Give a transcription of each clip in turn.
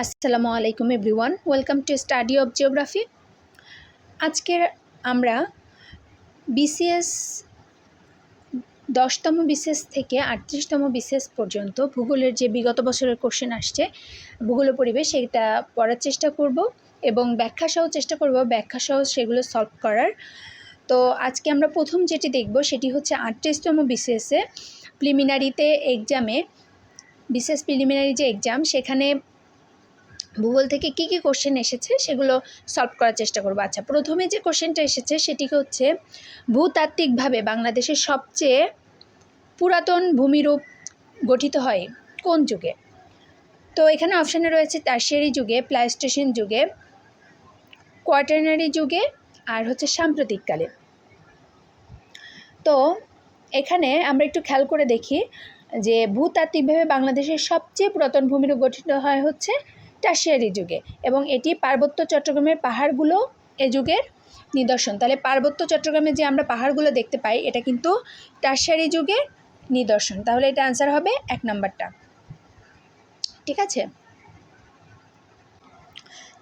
আসসালামু আলাইকুম everyone, welcome to study of geography. আজকের আমরা বিসিএস দশতম বিসিএস থেকে আটত্রিশতম বিসিএস পর্যন্ত ভূগোলের যে বিগত বছরের কোশ্চেন আসছে, ভূগোল পরিবেশ সেটা পড়ার চেষ্টা করব এবং ব্যাখ্যা সহ চেষ্টা করব, ব্যাখ্যা সহ সেগুলো সলভ করার। তো আজকে আমরা প্রথম যেটি দেখব সেটি হচ্ছে আটত্রিশতম বিসিএসে প্রিলিমিনারিতে এক্সামে বিশেষ প্রিলিমিনারি যে এক্সাম সেখানে ভূগোল থেকে কী কী কোশ্চেন এসেছে সেগুলো সলভ করার চেষ্টা করব। আচ্ছা প্রথমে যে কোশ্চেনটা এসেছে সেটি হচ্ছে, ভূতাত্ত্বিকভাবে বাংলাদেশের সবচেয়ে পুরাতন ভূমিরূপ গঠিত হয় কোন যুগে? তো এখানে অপশানে রয়েছে টার্সিয়ারি যুগে প্লাইস্টেশন যুগে কোয়াটারনারি যুগে, আর হচ্ছে সাম্প্রতিককালে। তো এখানে আমরা একটু খেয়াল করে দেখি যে ভূতাত্ত্বিকভাবে বাংলাদেশের সবচেয়ে পুরাতন ভূমিরূপ গঠিত হয় হচ্ছে টার্সিয়ারি যুগে এবং এটি পার্বত্য চট্টগ্রামের পাহাড়গুলো এ যুগের নিদর্শন। তাহলে পার্বত্য চট্টগ্রামে যে আমরা পাহাড়গুলো দেখতে পাই, এটা কিন্তু টার্সিয়ারি যুগের নিদর্শন। তাহলে এটা আনসার হবে এক নম্বরটা। ঠিক আছে?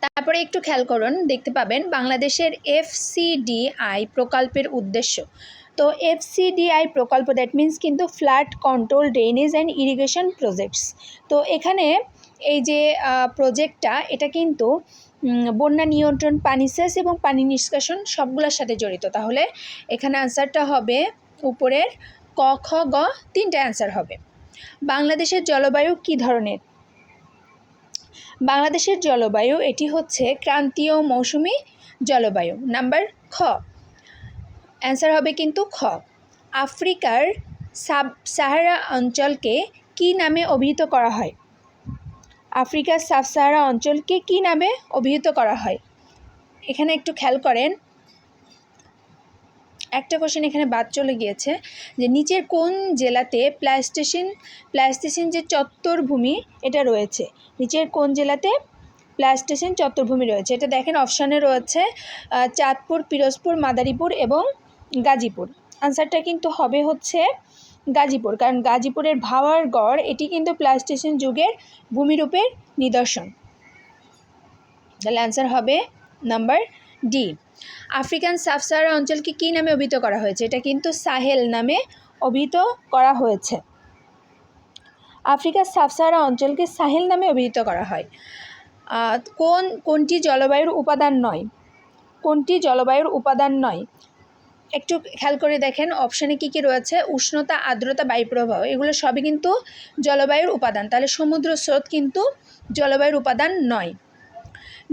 তারপরে একটু খেয়াল করুন, দেখতে পাবেন বাংলাদেশের এফসিডিআই প্রকল্পের উদ্দেশ্য। তো এফসিডিআই প্রকল্প দ্যাট মিন্স কিন্তু flood control drainage and irrigation projects তো এখানে এই যে প্রজেক্টটা এটা কিন্তু বন্যা নিয়ন্ত্রণ, পানি সেচ এবং পানি নিষ্কাশন সবগুলোর সাথে জড়িত। তাহলে এখানে আনসারটা হবে, উপরের ক, খ, গ, তিনটে অ্যান্সার হবে। বাংলাদেশের জলবায়ু কি ধরনের? বাংলাদেশের জলবায়ু, এটি হচ্ছে ক্রান্তীয় মৌসুমি জলবায়ু। নাম্বার খ। অ্যান্সার হবে কিন্তু খ। আফ্রিকার সাব সাহারা অঞ্চলকে কি নামে অভিহিত করা হয়? আফ্রিকার সাব সাহারা অঞ্চলকে কি নামে অভিহিত করা হয়? এখানে একটু খেয়াল করেন। একটা কোশ্চেন এখানে বাদ চলে গিয়েছে যে নিচের কোন জেলাতে প্লাস্টেশন প্লাস্টেশন যে চত্বরভূমি, এটা রয়েছে? নিচের কোন জেলাতে প্লাস্টেশন চত্বরভূমি রয়েছে? এটা দেখেন অপশানে রয়েছে চাঁদপুর, পিরোজপুর, মাদারীপুর এবং গাজীপুর। আনসারটা কিন্তু হবে হচ্ছে গাজীপুর। কারণ গাজীপুরের ভাওয়ার গড়, এটি কিন্তু প্লাস্টেশন যুগের ভূমিরূপের নিদর্শন। তাহলে অ্যান্সার হবে নাম্বার ডি আফ্রিকান সাবসাহারা অঞ্চলকে কী নামে অভিহিত করা হয়েছে? এটা কিন্তু সাহেল নামে অভিহিত করা হয়েছে। আফ্রিকার সাবসাহারা অঞ্চলকে সাহেল নামে অভিহিত করা হয়। কোন, কোনটি জলবায়ুর উপাদান নয়? কোনটি জলবায়ুর উপাদান নয়? একটু খেয়াল করে দেখেন অপশানে কী কী রয়েছে? উষ্ণতা, আর্দ্রতা, বায়ুপ্রবাহ, এগুলো সবই কিন্তু জলবায়ুর উপাদান। তাহলে সমুদ্র স্রোত কিন্তু জলবায়ুর উপাদান নয়।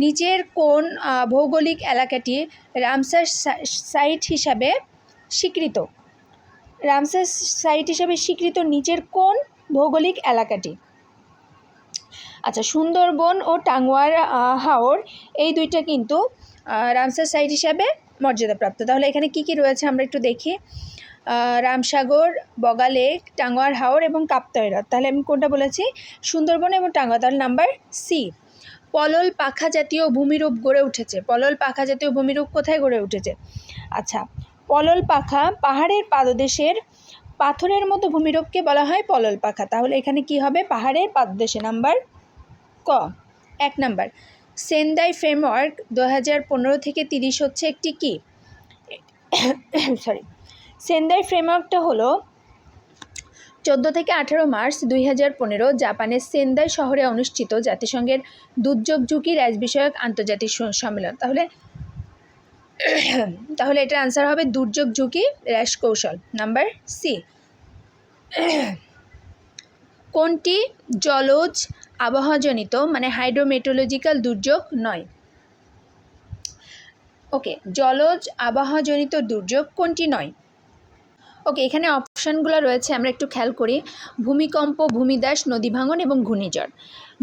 নিচের কোন ভৌগোলিক এলাকাটি রামসার সাইট হিসাবে স্বীকৃত। রামসার সাইট হিসাবে স্বীকৃত নিচের কোন ভৌগোলিক এলাকাটি। আচ্ছা সুন্দরবন ও টাঙ্গুয়ার হাওর, এই দুইটা কিন্তু রামসার সাইট হিসাবে মর্যাদাপ্রাপ্ত। তাহলে এখানে কি কি রয়েছে আমরা একটু দেখি। রামসাগর বগালেক টাঙ্গুয়ার হাওর এবং কাপ্তাইরা তাহলে আমি কোনটা বলেছি? সুন্দরবন এবং টাঙ্গুয়া তাহলে নাম্বার সি। পলল পাখা জাতীয় ভূমিরূপ গড়ে উঠেছে। পলল পাখা জাতীয় ভূমিরূপ কোথায় গড়ে উঠেছে? আচ্ছা পলল পাখা পাহাড়ের পাদদেশের পাথরের মতো ভূমিরূপকে বলা হয় পলল পাখা। তাহলে এখানে কি হবে? পাহাড়ের পাদদেশে, নাম্বার ক। এক নাম্বার সেন্দাই ফ্রেমওয়ার্ক দু হাজার পনেরো থেকে তিরিশ হচ্ছে একটি কি? সরি সেন্দাই ফ্রেমওয়ার্কটা হলো চোদ্দ থেকে আঠারো মার্চ দুই হাজার পনেরো জাপানের সেন্দাই শহরে অনুষ্ঠিত জাতিসংঘের দুর্যোগ ঝুঁকি রাজ বিষয়ক আন্তর্জাতিক সম্মেলন। তাহলে তাহলে এটার আনসার হবে দুর্যোগ ঝুঁকি র্যাশ কৌশল। নাম্বার সি কোনটি জলজ আবহাওয়াজনিত মানে হাইড্রোমেটোলজিক্যাল দুর্যোগ নয়। ওকে জলজ আবহাওয়াজনিত দুর্যোগ কোনটি নয়? ওকে এখানে অপশানগুলো রয়েছে, আমরা একটু খেয়াল করি। ভূমিকম্প, ভূমিদাস, নদী ভাঙন এবং ঘূর্ণিঝড়।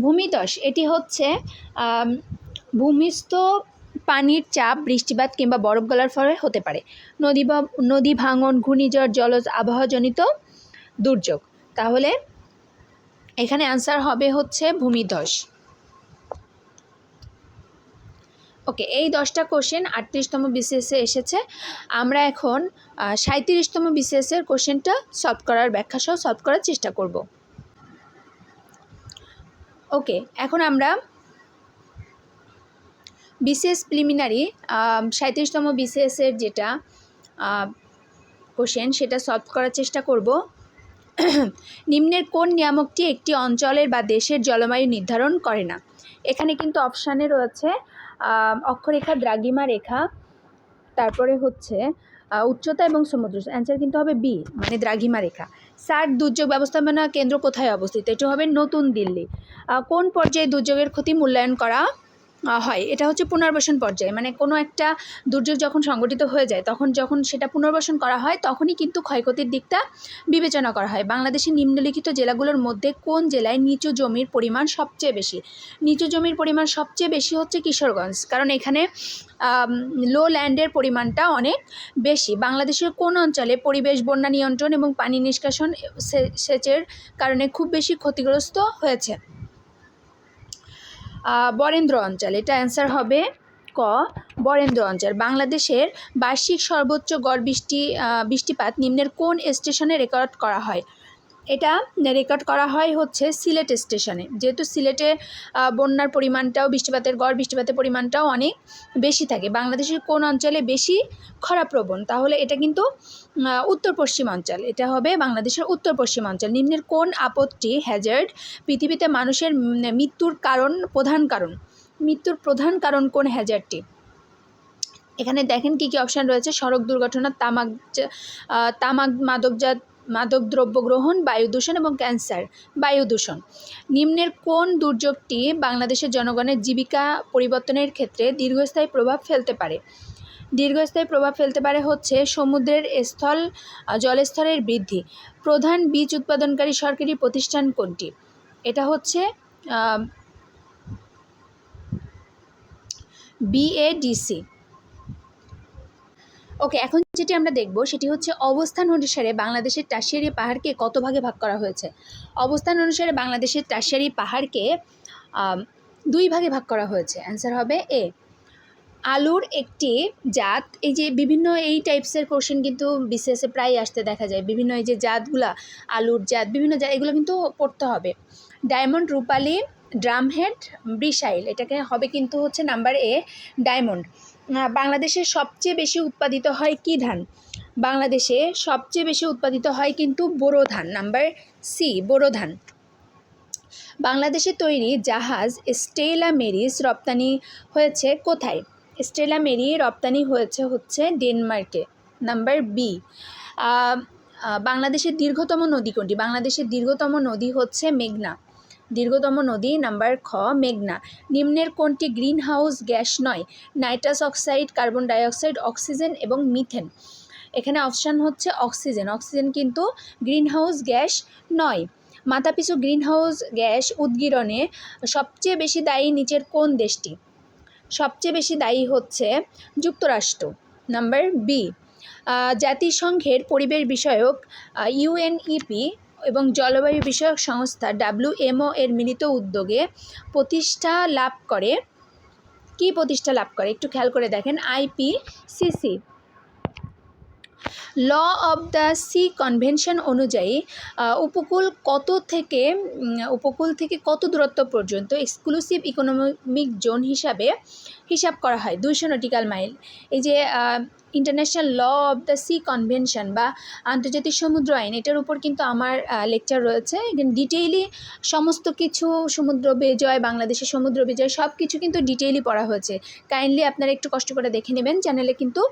ভূমিদস এটি হচ্ছে ভূমিস্থ পানির চাপ, বৃষ্টিপাত কিংবা বরফ গলার ফলে হতে পারে। নদী নদী ভাঙন, ঘূর্ণিঝড়, জলজ আবহাওয়াজনিত দুর্যোগ। তাহলে এখানে আনসার হবে হচ্ছে ভূমিধস ওকে এই দশটা কোশ্চেন আটত্রিশতম বিসিএসে এসেছে। আমরা এখন সাঁত্রিশতম বিসিএসের কোশ্চেনটা সলভ করার ব্যাখ্যা সহ সলভ করার চেষ্টা করব। ওকে এখন আমরা বিসিএস প্রিলিমিনারি সাঁত্রিশতম বিসিএসের যেটা কোশ্চেন সেটা সলভ করার চেষ্টা করব। নিম্নের কোন নিয়ামকটি একটি অঞ্চলের বা দেশের জলবায়ু নির্ধারণ করে না? এখানে কিন্তু অপশানে রয়েছে অক্ষরেখা, দ্রাঘিমা রেখা, তারপরে হচ্ছে উচ্চতা এবং সমুদ্র। অ্যান্সার কিন্তু হবে বি মানে দ্রাঘিমা রেখা। সার্ক দুর্যোগ ব্যবস্থাপনা কেন্দ্র কোথায় অবস্থিত? এটি হবে নতুন দিল্লি। কোন পর্যায়ে দুর্যোগের ক্ষতি মূল্যায়ন করা হয়। এটা হচ্ছে পুনর্বাসন পর্যায়ে। মানে কোনো একটা দুর্যোগ যখন সংগঠিত হয়ে যায়, তখন যখন সেটা পুনর্বাসন করা হয়, তখনই কিন্তু ক্ষয়ক্ষতির দিকটা বিবেচনা করা হয়। বাংলাদেশের নিম্নলিখিত জেলাগুলোর মধ্যে কোন জেলায় নিচু জমির পরিমাণ সবচেয়ে বেশি? নিচু জমির পরিমাণ সবচেয়ে বেশি হচ্ছে কিশোরগঞ্জ। কারণ এখানে লো ল্যান্ডের পরিমাণটা অনেক বেশি। বাংলাদেশের কোন অঞ্চলে পরিবেশ, বন্যা নিয়ন্ত্রণ এবং পানি নিষ্কাশন সেচের কারণে খুব বেশি ক্ষতিগ্রস্ত হয়েছে? বরেন্দ্র অঞ্চল। এটা অ্যান্সার হবে ক, বরেন্দ্র অঞ্চল। বাংলাদেশের বার্ষিক সর্বোচ্চ গড় বৃষ্টি বৃষ্টিপাত নিম্নের কোন স্টেশনে রেকর্ড করা হয়? এটা রেকর্ড করা হয় হচ্ছে সিলেট স্টেশনে যেহেতু সিলেটে বন্যার পরিমাণটাও, বৃষ্টিপাতের গড় বৃষ্টিপাতের পরিমাণটাও অনেক বেশি থাকে। বাংলাদেশের কোন অঞ্চলে বেশি খরাপ্রবণ? তাহলে এটা কিন্তু উত্তর পশ্চিম অঞ্চল। এটা হবে বাংলাদেশের উত্তর পশ্চিম অঞ্চল। নিম্নের কোন আপদটি হ্যাজার্ড পৃথিবীতে মানুষের মৃত্যুর কারণ, প্রধান কারণ। মৃত্যুর প্রধান কারণ কোন হ্যাজার্ডটি এখানে দেখেন কি কি অপশান রয়েছে। সড়ক দুর্ঘটনা তামাক তামাক মাদকজাত মাদক দ্রব্য গ্রহণ বায়ু দূষণ এবং ক্যান্সার। বায়ু দূষণ। নিম্নের কোন দুর্যোগটি বাংলাদেশের জনগণের জীবিকা পরিবর্তনের ক্ষেত্রে দীর্ঘস্থায়ী প্রভাব ফেলতে পারে? দীর্ঘস্থায়ী প্রভাব ফেলতে পারে হচ্ছে সমুদ্রের স্থল জলস্তরের বৃদ্ধি। প্রধান বীজ উৎপাদনকারী সরকারি প্রতিষ্ঠান কোনটি? এটা হচ্ছে বিএডিসি ওকে এখন যেটি আমরা দেখব, সেটি হচ্ছে অবস্থান অনুসারে বাংলাদেশের টাসিয়ারি পাহাড়কে কত ভাগে ভাগ করা হয়েছে? অবস্থান অনুসারে বাংলাদেশের টাসিয়ারি পাহাড়কে দুই ভাগে ভাগ করা হয়েছে। অ্যান্সার হবে এ আলুর একটি জাত, এই যে বিভিন্ন এই টাইপসের কোশ্চেন কিন্তু বিসিএসে প্রায় আসতে দেখা যায়। বিভিন্ন এই যে জাতগুলা, আলুর জাত, বিভিন্ন জাত, এগুলো কিন্তু পড়তে হবে। ডায়মন্ড রূপালি ড্রামহেড ব্রিসাইল এটাকে হবে কিন্তু হচ্ছে নাম্বার এ ডায়মন্ড বাংলাদেশে সবচেয়ে বেশি উৎপাদিত হয় কী ধান? বাংলাদেশে সবচেয়ে বেশি উৎপাদিত হয় কিন্তু বোরো ধান, নাম্বার সি, বোরো ধান। বাংলাদেশে তৈরি জাহাজ স্টেলা মেরিস রপ্তানি হয়েছে কোথায়? স্টেলা মেরি রপ্তানি হয়েছে হচ্ছে ডেনমার্কে, নাম্বার বি। বাংলাদেশের দীর্ঘতম নদী কোনটি? বাংলাদেশের দীর্ঘতম নদী হচ্ছে মেঘনা। দীর্ঘতম নদী নাম্বার খ, মেঘনা। নিম্নের কোনটি গ্রিন হাউস গ্যাস নয়? Nitrous oxide, carbon dioxide, oxygen এবং মিথেন। এখানে অপশান হচ্ছে অক্সিজেন। অক্সিজেন কিন্তু গ্রিন হাউস গ্যাস নয়। মাথাপিছু গ্রিন হাউস গ্যাস উদ্গীরণে সবচেয়ে বেশি দায়ী নিচের কোন দেশটি? সবচেয়ে বেশি দায়ী হচ্ছে যুক্তরাষ্ট্র। নাম্বার বি জাতিসংঘের পরিবেশ বিষয়ক ইউএনইপি এবং জলবায়ু বিষয়ক সংস্থা ডাব্লিউএমও এর মিলিত উদ্যোগে প্রতিষ্ঠা লাভ করে। কি প্রতিষ্ঠা লাভ করে? একটু খেয়াল করে দেখেন। IPCC. Law of the sea convention অনুযায়ী উপকূল কত থেকে উপকূল থেকে কত দূরত্ব পর্যন্ত এক্সক্লুসিভ ইকোনমিক জোন হিসাবে হিসাব করা হয়? দুইশো নটিক্যাল মাইল এই যে international law of the sea convention বা আন্তর্জাতিক সমুদ্র আইন, এটার উপর কিন্তু আমার লেকচার রয়েছে। ডিটেইলি সমস্ত কিছু, সমুদ্র বিজয়, বাংলাদেশের সমুদ্র বিজয় সব কিছু কিন্তু ডিটেইলি পড়া হয়েছে। কাইন্ডলি আপনারা একটু কষ্ট করে দেখে নেবেন। চ্যানেলে কিন্তু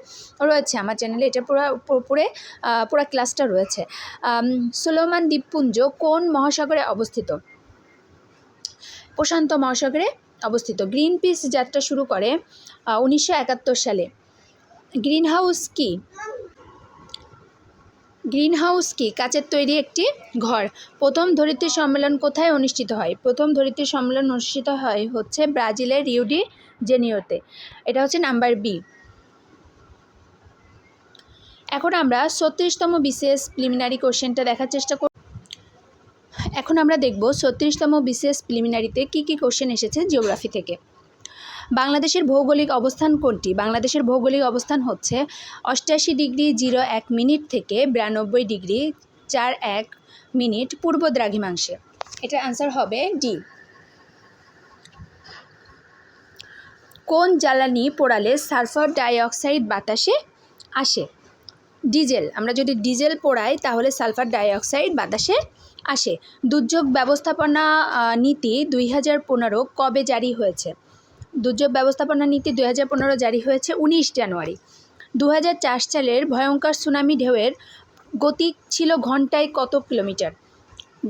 রয়েছে আমার চ্যানেলে এটা পুরো পুরো পুরো ক্লাসটা রয়েছে। সোলোমান দ্বীপপুঞ্জ কোন মহাসাগরে অবস্থিত? প্রশান্ত মহাসাগরে অবস্থিত। গ্রিন পিস যাত্রা শুরু করে উনিশশো একাত্তর সালে। গ্রিন হাউস কি? গ্রিন হাউস কি? কাচের তৈরি একটি ঘর। প্রথম ধরিত্রী সম্মেলন কোথায় অনুষ্ঠিত হয়? প্রথম ধরিত্রী সম্মেলন অনুষ্ঠিত হয় হচ্ছে ব্রাজিলের রিউডি জেনিওতে। এটা হচ্ছে নাম্বার বি। এখন আমরা ছত্রিশতম বিশেষ প্রিলিমিনারি কোশ্চেনটা দেখার চেষ্টা করব এখন আমরা দেখব ছত্রিশতম বিশেষ প্রিলিমিনারিতে কী কী কোশ্চেন এসেছে জিওগ্রাফি থেকে। বাংলাদেশের ভৌগোলিক অবস্থান কোনটি? বাংলাদেশের ভৌগোলিক অবস্থান হচ্ছে অষ্টাশি ডিগ্রি জিরো এক মিনিট থেকে বিরানব্বই ডিগ্রি চার এক মিনিট পূর্ব দ্রাঘিমাংশে। এটা অ্যান্সার হবে ডি কোন জ্বালানি পোড়ালে সালফার ডাইঅক্সাইড বাতাসে আসে? ডিজেল। আমরা যদি ডিজেল পোড়াই, তাহলে সালফার ডাইঅক্সাইড বাতাসে আসে। দুর্যোগ ব্যবস্থাপনা নীতি দুই হাজার পনেরো কবে জারি হয়েছে? দুর্যোগ ব্যবস্থাপনা নীতি দুই হাজার পনেরো জারি হয়েছে উনিশ জানুয়ারি। দু হাজার চার সালের ভয়ঙ্কর সুনামি ঢেউয়ের গতি ছিল ঘন্টায় কত কিলোমিটার?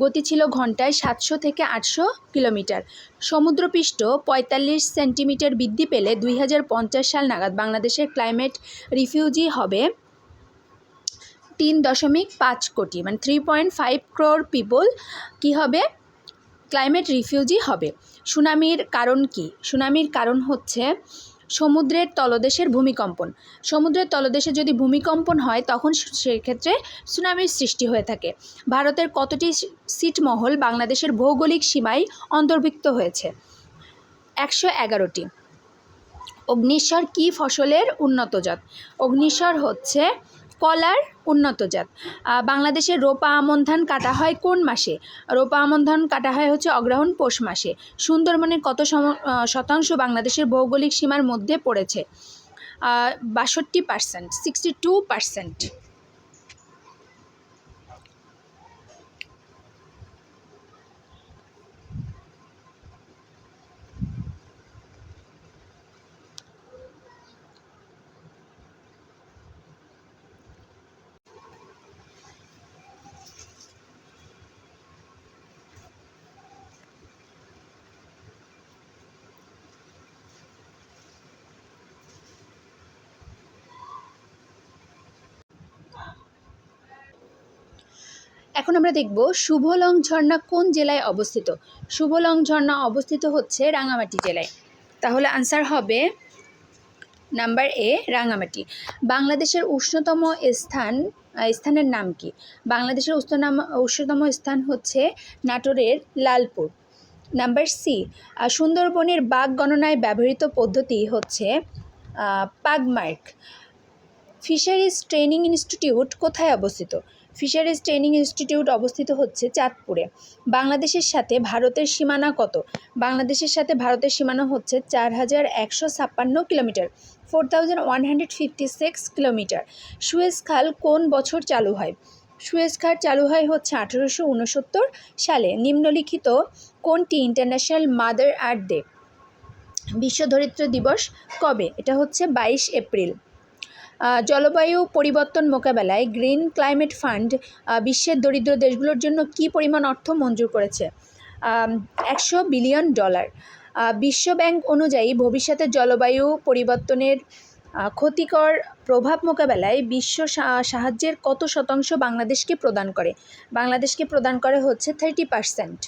গতি ছিল ঘন্টায় সাতশো থেকে আটশো কিলোমিটার। সমুদ্রপৃষ্ঠ পঁয়তাল্লিশ সেন্টিমিটার বৃদ্ধি পেলে দুই হাজার পঞ্চাশ সাল নাগাদ বাংলাদেশের ক্লাইমেট রিফিউজি হবে তিন দশমিক পাঁচ কোটি মানে three point five crore people কী হবে? ক্লাইমেট রিফিউজি হবে। সুনামির কারণ কি? সুনামির কারণ হচ্ছে সমুদ্রের তলদেশের ভূমিকম্পন। সমুদ্রের তলদেশে যদি ভূমিকম্পন হয়, তখন সেক্ষেত্রে সুনামির সৃষ্টি হয়ে থাকে। ভারতের কতটি সিটমহল বাংলাদেশের ভৌগোলিক সীমায় অন্তর্ভুক্ত হয়েছে? একশো এগারোটি। অগ্নিশ্বর কী ফসলের উন্নত জাত অগ্নিশ্বর হচ্ছে কলার উন্নত জাত। বাংলাদেশে রোপা আমন ধান কাটা হয় কোন মাসে? রোপা আমন ধান কাটা হয় হচ্ছে অগ্রহণ পৌষ মাসে। সুন্দরবনের কত শতাংশ বাংলাদেশের ভৌগোলিক সীমার মধ্যে পড়েছে? বাষট্টি পার্সেন্ট সিক্সটি টু পার্সেন্ট এখন আমরা দেখব শুভলং ঝর্ণা কোন জেলায় অবস্থিত। শুভলং ঝর্ণা অবস্থিত হচ্ছে রাঙামাটি জেলায়। তাহলে আনসার হবে নাম্বার এ রাঙামাটি বাংলাদেশের উষ্ণতম স্থান স্থানের নাম কি? বাংলাদেশের উষ্ণতম উষ্ণতম স্থান হচ্ছে নাটোরের লালপুর। নাম্বার সি সুন্দরবনের বাঘ গণনায় ব্যবহৃত পদ্ধতি হচ্ছে পাগমার্ক ফিশারিজ ট্রেনিং ইনস্টিটিউট কোথায় অবস্থিত? ফিশারিজ ট্রেনিং ইনস্টিটিউট অবস্থিত হচ্ছে চাঁদপুরে। বাংলাদেশের সাথে ভারতের সীমানা কত? বাংলাদেশের সাথে ভারতের সীমানা হচ্ছে চার হাজার একশো ছাপ্পান্ন kilometre, four one hundred fifty six kilometre. Suez খাল কোন বছর চালু হয়? সুয়েজ খাল চালু হয় হচ্ছে আঠেরোশো উনসত্তর সালে। নিম্নলিখিত কোনটি ইন্টারন্যাশনাল মাদার আর্থ ডে? বিশ্ব ধরিত্র দিবস কবে? এটা হচ্ছে বাইশ এপ্রিল। জলবায়ু পরিবর্তন মোকাবেলায় গ্রিন ক্লাইমেট ফান্ড বিশ্বের দরিদ্র দেশগুলোর জন্য কী পরিমাণ অর্থ মঞ্জুর করেছে? একশো বিলিয়ন ডলার। বিশ্ব ব্যাংক অনুযায়ী ভবিষ্যতে জলবায়ু পরিবর্তনের ক্ষতিকর প্রভাব মোকাবেলায় বিশ্ব সাহায্যের কত শতাংশ বাংলাদেশকে প্রদান করে? বাংলাদেশকে প্রদান করে হচ্ছে thirty percent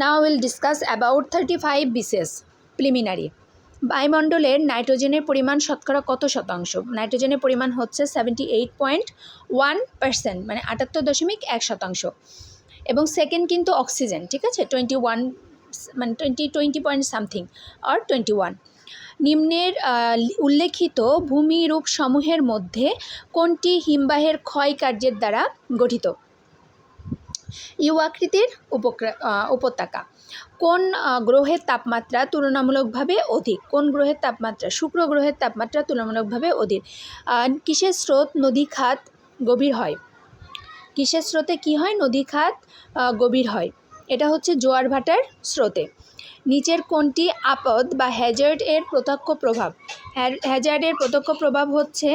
now will discuss about thirty five BCS preliminary বায়ুমণ্ডলের নাইট্রোজেনের পরিমাণ শতকরা কত শতাংশ? নাইট্রোজেনের পরিমাণ হচ্ছে seventy eight point one percent মানে আটাত্তর দশমিক এক শতাংশ। এবং সেকেন্ড কিন্তু অক্সিজেন ঠিক আছে? টোয়েন্টি ওয়ান মানে টোয়েন্টি টোয়েন্টি পয়েন্ট সামথিং আর টোয়েন্টি ওয়ান নিম্নের উল্লেখিত ভূমিরূপ সমূহের মধ্যে কোনটি হিমবাহের ক্ষয় কার্যের দ্বারা গঠিত? ইউ আকৃতির উপত্যকা। কোন গ্রহের তাপমাত্রা তুলনামূলকভাবে অধিক? কোন গ্রহের তাপমাত্রা? শুক্র গ্রহের তাপমাত্রা তুলনামূলকভাবে অধিক। কিসের স্রোত নদী খাত গভীর হয়? কিসের স্রোতে কি হয়? নদী খাত গভীর হয়। এটা হচ্ছে জোয়ার ভাটার স্রোতে। নিচের কোনটি আপদ বা হ্যাজার্ড এর প্রত্যক্ষ প্রভাব? হ্যাজার্ডের প্রত্যক্ষ প্রভাব হচ্ছে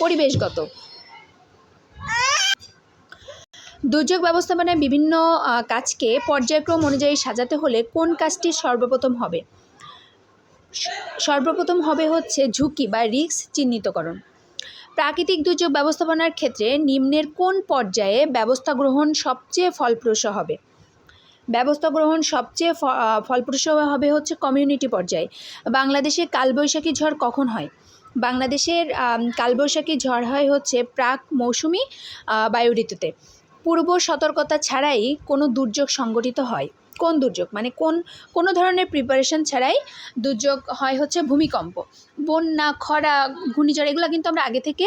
পরিবেশগত। দুর্যোগ ব্যবস্থাপনায় বিভিন্ন কাজকে পর্যায়ক্রম অনুযায়ী সাজাতে হলে কোন কাজটি সর্বপ্রথম হবে? সর্বপ্রথম হবে হচ্ছে ঝুঁকি বা রিস্ক চিহ্নিতকরণ। প্রাকৃতিক দুর্যোগ ব্যবস্থাপনার ক্ষেত্রে নিম্নের কোন পর্যায়ে ব্যবস্থা গ্রহণ সবচেয়ে ফলপ্রসূ হবে? ব্যবস্থা গ্রহণ সবচেয়ে ফলপ্রসূ হবে হচ্ছে কমিউনিটি পর্যায়ে। বাংলাদেশে কালবৈশাখী ঝড় কখন হয়? বাংলাদেশের কালবৈশাখী ঝড় হয় হচ্ছে প্রাক মৌসুমি বায়ু ঋতুতে পূর্ব সতর্কতা ছাড়াই কোনো দুর্যোগ সংগঠিত হয়। কোন দুর্যোগ? মানে কোন, কোনো ধরনের প্রিপারেশন ছাড়াই দুর্যোগ হয় হচ্ছে ভূমিকম্প। বন্যা, খরা, ঘূর্ণিঝড় এগুলো কিন্তু আমরা আগে থেকে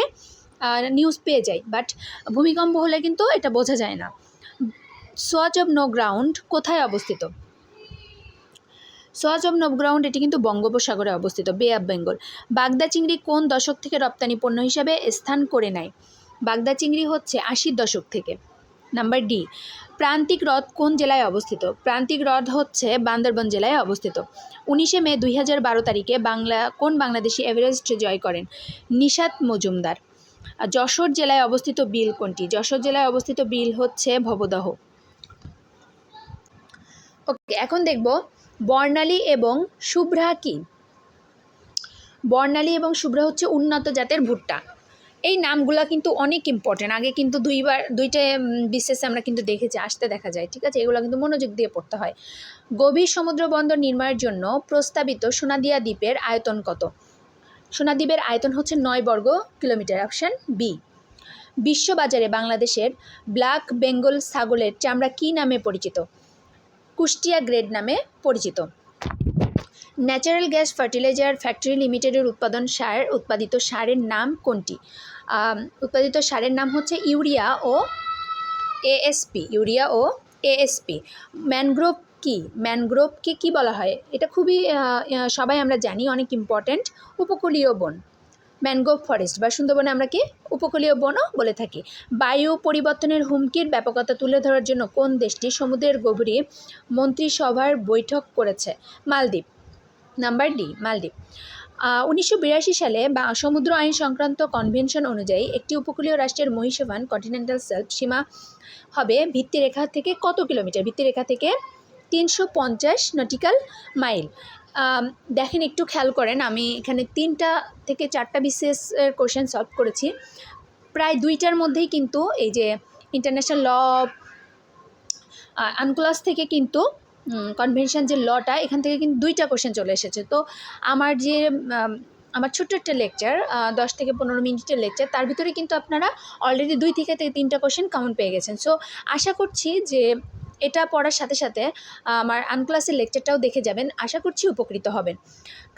নিউজ পেয়ে যাই। বাট ভূমিকম্প হলে কিন্তু এটা বোঝা যায় না। সোয়াচ অফ নো গ্রাউন্ড কোথায় অবস্থিত? সোয়াচ অফ নবগ্রাউন্ড এটি কিন্তু বঙ্গোপসাগরে অবস্থিত বে অফ বেঙ্গল বাগদা চিংড়ি কোন দশক থেকে রপ্তানি পণ্য হিসাবে স্থান করে নেয়? বাগদা চিংড়ি হচ্ছে আশির দশক থেকে। নাম্বার ডি, প্রান্তিক হ্রদ কোন জেলায় অবস্থিত? প্রান্তিক হ্রদ হচ্ছে বান্দরবন জেলায় অবস্থিত। উনিশে মে দুই হাজার বারো তারিখে বাংলা, কোন বাংলাদেশি এভারেস্ট জয় করেন? নিশাত মজুমদার। যশোর জেলায় অবস্থিত বিল কোনটি? যশোর জেলায় অবস্থিত বিল হচ্ছে ভবদহ। ওকে, এখন দেখব বর্ণালী এবং শুভ্রা কি? বর্ণালী এবং শুভ্রা হচ্ছে উন্নত জাতের ভুট্টা। এই নামগুলো কিন্তু অনেক ইম্পর্টেন্ট আগে কিন্তু দুইবার, দুইটা বিশেষ আমরা কিন্তু দেখেছি, আসতে দেখা যায়, ঠিক আছে? এগুলো কিন্তু মনোযোগ দিয়ে পড়তে হয়। গভীর সমুদ্র বন্দর নির্মাণের জন্য প্রস্তাবিত সোনাদিয়া দ্বীপের আয়তন কত? সোনাদ্বীপের আয়তন হচ্ছে নয় বর্গ কিলোমিটার, অপশান বি বিশ্ববাজারে বাংলাদেশের ব্ল্যাক বেঙ্গল ছাগলের চামড়া কী নামে পরিচিত? কুষ্টিয়া গ্রেড নামে পরিচিত। ন্যাচারাল গ্যাস ফার্টিলাইজার ফ্যাক্টরি লিমিটেডের উৎপাদন সার, উৎপাদিত সারের নাম কোনটি? উৎপাদিত সারের নাম হচ্ছে ইউরিয়া ও এএসপি, ইউরিয়া ও এএসপি। ম্যানগ্রোভ কি? ম্যানগ্রোভকে কি বলা হয়? এটা খুবই সবাই আমরা জানি, অনেক ইম্পর্ট্যান্ট উপকূলীয় বন। ম্যানগ্রোভ ফরেস্ট বা সুন্দরবনে আমরা কি? উপকূলীয় বনও বলে থাকি। বায়ু পরিবর্তনের হুমকির ব্যাপকতা তুলে ধরার জন্য কোন দেশটি সমুদ্রের গভীরে মন্ত্রিসভার বৈঠক করেছে? মালদ্বীপ। নাম্বার ডি, মালদ্বীপ। উনিশশো বিরাশি সালে বা সমুদ্র আইন সংক্রান্ত কনভেনশন অনুযায়ী একটি উপকূলীয় রাষ্ট্রের মহিষবান কন্টিনেন্টাল সেলফ সীমা হবে ভিত্তিরেখা থেকে কত কিলোমিটার? ভিত্তিরেখা থেকে তিনশো পঞ্চাশ নটিক্যাল মাইল দেখেন, একটু খেয়াল করেন, আমি এখানে তিনটা থেকে চারটা বিশেষ কোশ্চেন সলভ করেছি। প্রায় দুইটার মধ্যেই কিন্তু এই যে ইন্টারন্যাশনাল ল আনক্লাস থেকে কিন্তু কনভেনশন যে লটা এখান থেকে কিন্তু দুইটা কোশ্চেন চলে এসেছে। তো আমার যে আমার ছোট্ট একটা লেকচার দশ থেকে পনেরো মিনিটের লেকচার তার ভিতরে কিন্তু আপনারা অলরেডি দুই থেকে তিনটা কোশ্চেন কাউন্ট পেয়ে গেছেন। সো আশা করছি যে এটা পড়ার সাথে সাথে, আমার আনক্লাসের লেকচারটাও দেখে যাবেন। আশা করছি উপকৃত হবেন।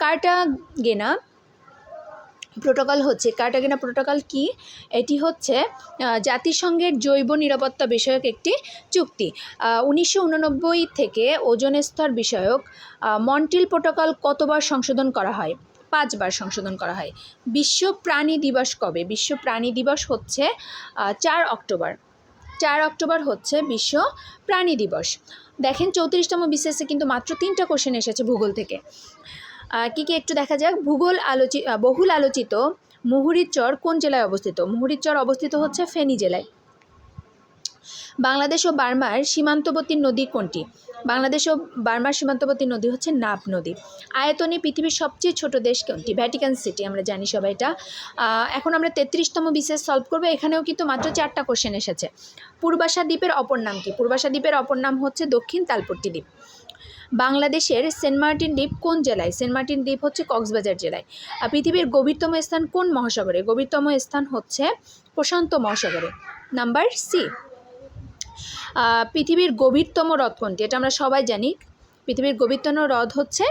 কার্টাগেনা প্রোটোকল হচ্ছে কার্টাগেনা প্রোটোকল কি? এটি হচ্ছে জাতিসংঘের জৈব নিরাপত্তা বিষয়ক একটি চুক্তি। উনিশশো উননব্বই থেকে ওজন স্তর বিষয়ক আহ, মন্ট্রিল প্রোটোকল কতবার সংশোধন করা হয়? পাঁচবার সংশোধন করা হয়। বিশ্ব প্রাণী দিবস কবে? বিশ্ব প্রাণী দিবস হচ্ছে চার অক্টোবর। চার অক্টোবর হচ্ছে বিশ্ব প্রাণী দিবস। দেখেন চৌত্রিশতম বিশেষে কিন্তু মাত্র তিনটা কোশ্চেন এসেছে ভূগোল থেকে। কি কি একটু দেখা যাক? ভূগোল আলোচিত বহুল আলোচিত মুহুরীর চর কোন জেলায় অবস্থিত? মুহুরীর চর অবস্থিত হচ্ছে ফেনী জেলায়। বাংলাদেশ ও বার্মার সীমান্তবর্তী নদী কোনটি? বাংলাদেশ ও বার্মার সীমান্তবর্তী নদী হচ্ছে নাব নদী। আয়তনে পৃথিবীর সবচেয়ে ছোট দেশ কোনটি? ভ্যাটিকান সিটি আমরা জানি সবাই এটা। এখন আমরা তেত্রিশতম বিশেষ সলভ করব। এখানেও কিন্তু মাত্র চারটা কোশ্চেন এসেছে। পূর্বাশা দ্বীপের অপর নাম কি? পূর্বাশা দ্বীপের অপর নাম হচ্ছে দক্ষিণ তালপট্টি দ্বীপ। বাংলাদেশের সেন্ট মার্টিন দ্বীপ কোন জেলায়? সেন্ট মার্টিন দ্বীপ হচ্ছে কক্সবাজার জেলায়। আর পৃথিবীর গভীরতম স্থান কোন মহাসাগরে? গভীরতম স্থান হচ্ছে প্রশান্ত মহাসাগরে। নাম্বার সি পৃথিবীর গভীরতম হ্রদ কোনটি? এটা আমরা সবাই জানি। পৃথিবীর গভীরতম হ্রদ হচ্ছে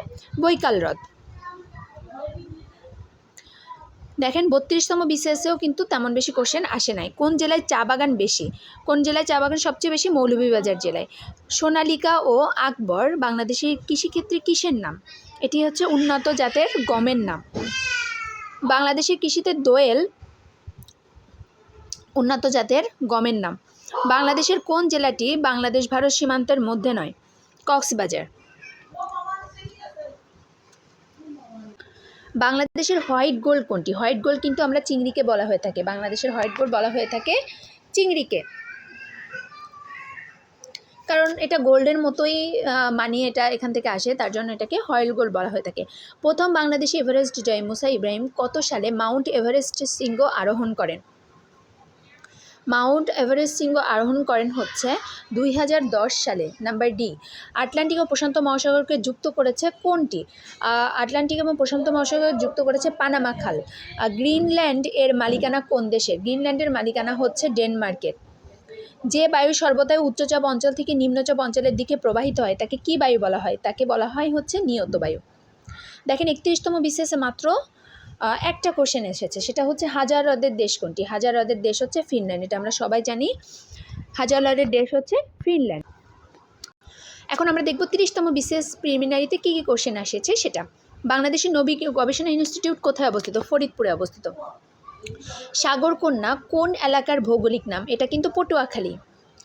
বৈকাল হ্রদ। দেখেন, বত্রিশতম বিসিএসেও কিন্তু তেমন বেশি কোশ্চেন আসে নাই। কোন জেলায় চা বাগান বেশি? কোন জেলায় চা বাগান সবচেয়ে বেশি? মৌলভীবাজার জেলায়। সোনালিকা ও আকবর বাংলাদেশের কৃষিক্ষেত্রে কিসের নাম? এটি হচ্ছে উন্নত জাতের গমের নাম। বাংলাদেশের কৃষিতে দোয়েল উন্নত জাতের গমের নাম। বাংলাদেশের কোন জেলাটি বাংলাদেশ, ভারত সীমান্তের মধ্যে নয়? কক্সবাজার। বাংলাদেশের হোয়াইট গোল্ড কোনটি? হোয়াইট গোল্ড কিন্তু আমরা চিংড়িকে বলা হয়ে থাকে। বাংলাদেশের হোয়াইট গোল্ড বলা হয়ে থাকে চিংড়িকে। কারণ এটা গোল্ডের মতোই মানি এটা এখান থেকে আসে, তার জন্য এটাকে হয়েল গোল্ড বলা হয়ে থাকে। প্রথম বাংলাদেশি এভারেস্ট জয় মুসা ইব্রাহিম কত সালে মাউন্ট এভারেস্ট শৃঙ্গ আরোহণ করেন? মাউন্ট এভারেস্ট শৃঙ্গ আরোহণ করেন হচ্ছে দুই হাজার দশ সালে, নাম্বার ডি। আটলান্টিক ও প্রশান্ত মহাসাগরকে যুক্ত করেছে কোনটি? আটলান্টিক এবং প্রশান্ত মহাসাগর যুক্ত করেছে পানামা খাল। গ্রিনল্যান্ড এর মালিকানা কোন দেশের গ্রিনল্যান্ডের মালিকানা হচ্ছে ডেনমার্কের। যে বায়ু সর্বদাই উচ্চচাপ অঞ্চল থেকে নিম্নচাপ অঞ্চলের দিকে প্রবাহিত হয়, তাকে কি বায়ু বলা হয়? তাকে বলা হয় হচ্ছে নিয়ত বায়ু। দেখেন, একত্রিশতম বিশেষে মাত্র একটা কোশ্চেন এসেছে, সেটা হচ্ছে হাজার হ্রদের দেশ কোনটি? হাজার হ্রদের দেশ হচ্ছে ফিনল্যান্ড, এটা আমরা সবাই জানি। হাজার হ্রদের দেশ হচ্ছে ফিনল্যান্ড। এখন আমরা দেখব তিরিশতম বিশেষ প্রিলিমিনারিতে কী কী কোশ্চেন এসেছে সেটা। বাংলাদেশের নবী গবেষণা ইনস্টিটিউট কোথায় অবস্থিত? ফরিদপুরে অবস্থিত। সাগরকন্যা কোন এলাকার ভৌগোলিক নাম? এটা কিন্তু পটুয়াখালী।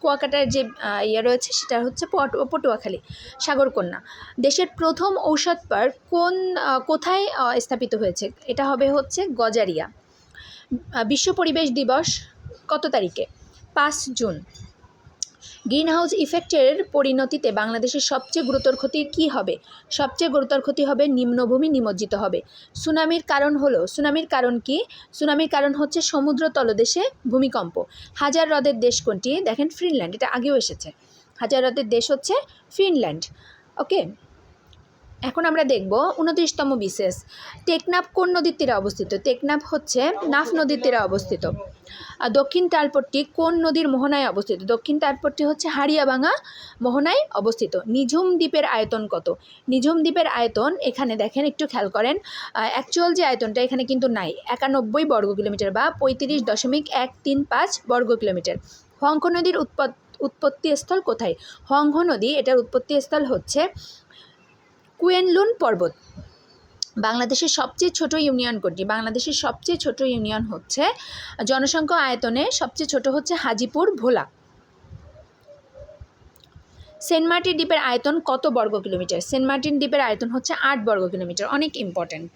কুয়াকাটার যে ইয়ে রয়েছে সেটা হচ্ছে পট- পটুয়াখালী, সাগরকন্যা। দেশের প্রথম ঔষধ পার্ক কোন কোথায় স্থাপিত হয়েছে? এটা হবে হচ্ছে গজারিয়া। বিশ্ব পরিবেশ দিবস কত তারিখে? পাঁচ জুন। গ্রিন হাউস ইফেক্টের পরিণতিতে বাংলাদেশের সবচেয়ে গুরুতর ক্ষতি কি হবে? সবচেয়ে গুরুতর ক্ষতি হবে নিম্নভূমি নিমজ্জিত হবে। সুনামির কারণ হলো, সুনামির কারণ কি? সুনামির কারণ হচ্ছে সমুদ্র তলদেশে ভূমিকম্প। হাজার হ্রদের দেশ কোনটি? দেখেন ফিনল্যান্ড, এটা আগেও এসেছে। হাজার হ্রদের দেশ হচ্ছে ফিনল্যান্ড। ওকে? এখন আমরা দেখব উনত্রিশতম বিশেষ টেকনাফ কোন নদীর তীরে অবস্থিত? টেকনাফ হচ্ছে নাফ নদীর তীরে অবস্থিত। আর দক্ষিণ তালপট্টি কোন নদীর মোহনায় অবস্থিত? দক্ষিণ তালপট্টি হচ্ছে হাড়িয়াভাঙা মোহনায় অবস্থিত। নিঝুম দ্বীপের আয়তন কত? নিঝুম দ্বীপের আয়তন এখানে দেখেন, একটু খেয়াল করেন অ্যাকচুয়াল যে আয়তনটা এখানে কিন্তু নাই। একানব্বই বর্গ কিলোমিটার বা পঁয়ত্রিশ দশমিক এক তিন পাঁচ বর্গ কিলোমিটার হংক নদীর উৎপত্তি স্থল কোথায়? হংহ নদী, এটার উৎপত্তি স্থল হচ্ছে কুয়েনলুন পর্বত। বাংলাদেশের সবচেয়ে ছোট ইউনিয়ন কোনটি? বাংলাদেশের সবচেয়ে ছোট ইউনিয়ন হচ্ছে জনসংখ্যা আয়তনে সবচেয়ে ছোট হচ্ছে হাজিপুর, ভোলা। সেন্ট মার্টিন দ্বীপের আয়তন কত বর্গ কিলোমিটার সেন্ট মার্টিন দ্বীপের আয়তন হচ্ছে আট বর্গ কিলোমিটার অনেক ইম্পর্ট্যান্ট